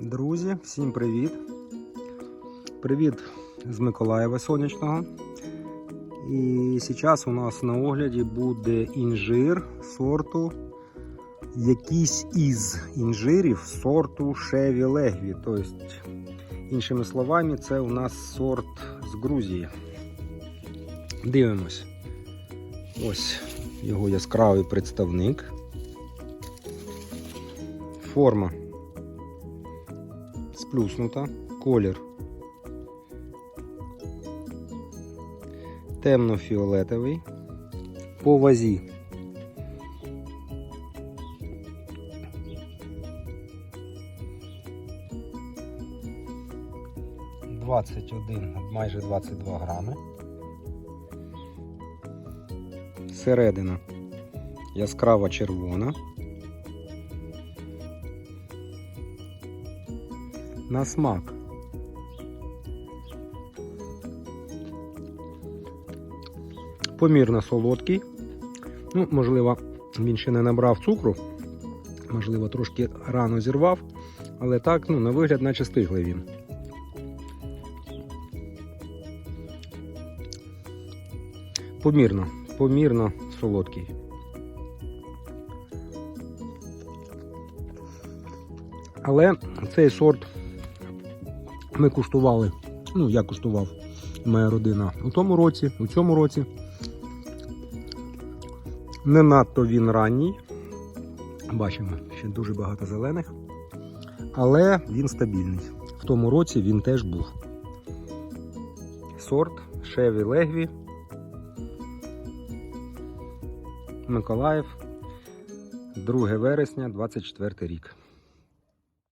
Друзі, всім привіт! Привіт з Миколаєва Сонячного. І зараз у нас на огляді буде інжир сорту, якийсь із інжирів сорту Шеві Легві. Тобто, іншими словами, це у нас сорт з Грузії. Дивимось. Ось його яскравий представник. Форма сплюснута, колір темно-фіолетовий, по вазі. Двадцять один, майже 22 грами. Середина яскрава червона. На смак. Помірно солодкий. Ну, можливо, він ще не набрав цукру, можливо, трошки рано зірвав, але так, ну, на вигляд, наче стиглий він. Помірно, помірно солодкий. Але цей сорт ми куштували. Ну, я куштував моя родина у тому році, у цьому році. Не надто він ранній. Бачимо, ще дуже багато зелених. Але він стабільний. В тому році він теж був. Сорт Шеві Легві. Миколаїв. 2 вересня 24 рік.